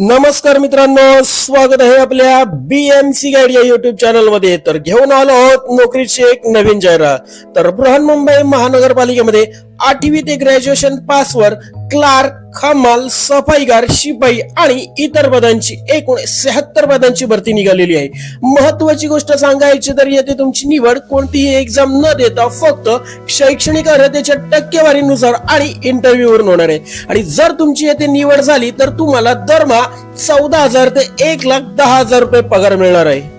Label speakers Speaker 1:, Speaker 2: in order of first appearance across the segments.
Speaker 1: नमस्कार मित्रांनो स्वागत आहे आपल्या बीएमसी गाईड या युट्यूब चॅनलमध्ये. तर घेऊन आलो आहोत नोकरीची एक नवीन जाहिरात. तर बृहन्मुंबई महानगरपालिकेमध्ये आठवी ते ग्रॅज्युएशन पासवर क्लार्क खमाल सफाईगार शिपाई आणि इतर पदांची एकूण शहात्तर पदांची भरती निघालेली आहे. महत्वाची गोष्ट सांगायची तर येथे तुमची निवड कोणतीही एक्झाम न देता फक्त शैक्षणिक अर्हतेच्या टक्केवारीनुसार आणि इंटरव्ह्यूवरून होणार आहे. आणि जर तुमची येथे निवड झाली तर तुम्हाला दरमहा चौदा हजार ते एक लाख दहा हजार रुपये पगार मिळणार आहे.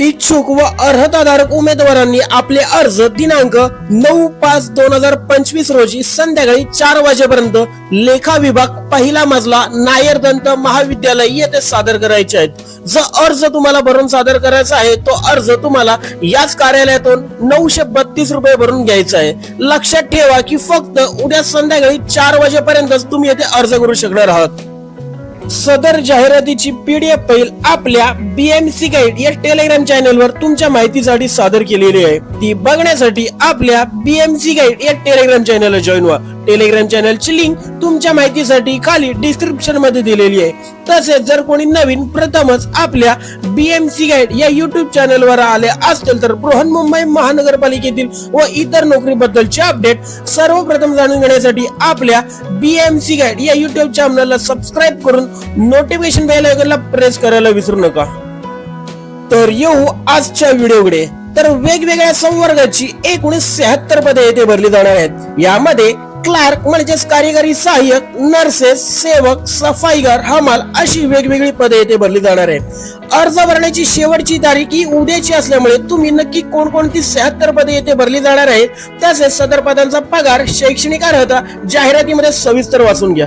Speaker 1: इच्छुक व अर्हताधारक उमेदवारांनी आपले अर्ज दिनांक नऊ पाच दोन हजार पंचवीस रोजी संध्याकाळी चार वाजेपर्यंत लेखा विभाग पहिला मजला नायर दंत महाविद्यालय येथे सादर करायचे आहेत. जो अर्ज तुम्हाला भरून सादर करायचा आहे तो अर्ज तुम्हाला याच कार्यालयातून नऊशे बत्तीस रुपये भरून घ्यायचा आहे. लक्षात ठेवा की फक्त उद्या संध्याकाळी चार वाजेपर्यंतच तुम्ही येथे अर्ज करू शकणार आहात. सदर जाहिरातीची पीडीएफ फाईल आपल्या बीएमसी गाईड या टेलिग्राम चॅनलवर तुमच्या माहितीसाठी सादर केलेली आहे. ती बघण्यासाठी आपल्या बीएमसी गाईड या टेलिग्राम चॅनलला जॉईन व्हा. टेलिग्राम चॅनलची लिंक तुमच्या माहितीसाठी खाली डिस्क्रिप्शनमध्ये दिलेली आहे. तसेच जर कोणी नवीन प्रथमच आपल्या बीएमसी गाईड या युट्यूब चॅनलवर आले असतील तर बृहन्मुंबई महानगरपालिकेतील व इतर नोकरीबद्दलचे अपडेट सर्वप्रथम जाणून घेण्यासाठी आपल्या बीएमसी गाईड या युट्यूब चॅनलला सबस्क्राईब करून नोटिफिकेशन बेल आयकॉनला प्रेस करायला विसरू नका. तर येऊ आजच्या व्हिडिओकडे. तर वेगवेगळ्या संवर्गाची एकूण शहात्तर पदे येथे भरली जाणार आहेत. यामध्ये क्लार्क म्हणजेच कार्यकारी सहाय्यक नर्सेस सेवक सफाईगार हमाल अशी वेगवेगळी पदे येथे भरली जाणार आहेत. अर्ज भरण्याची शेवटची तारीख ही उद्याची असल्यामुळे तुम्ही नक्की कोणकोणती शहात्तर पदे येथे भरली जाणार आहेत तसेच सदर पदांचा पगार शैक्षणिक अर्हता जाहिरातीमध्ये सविस्तर वाचून घ्या.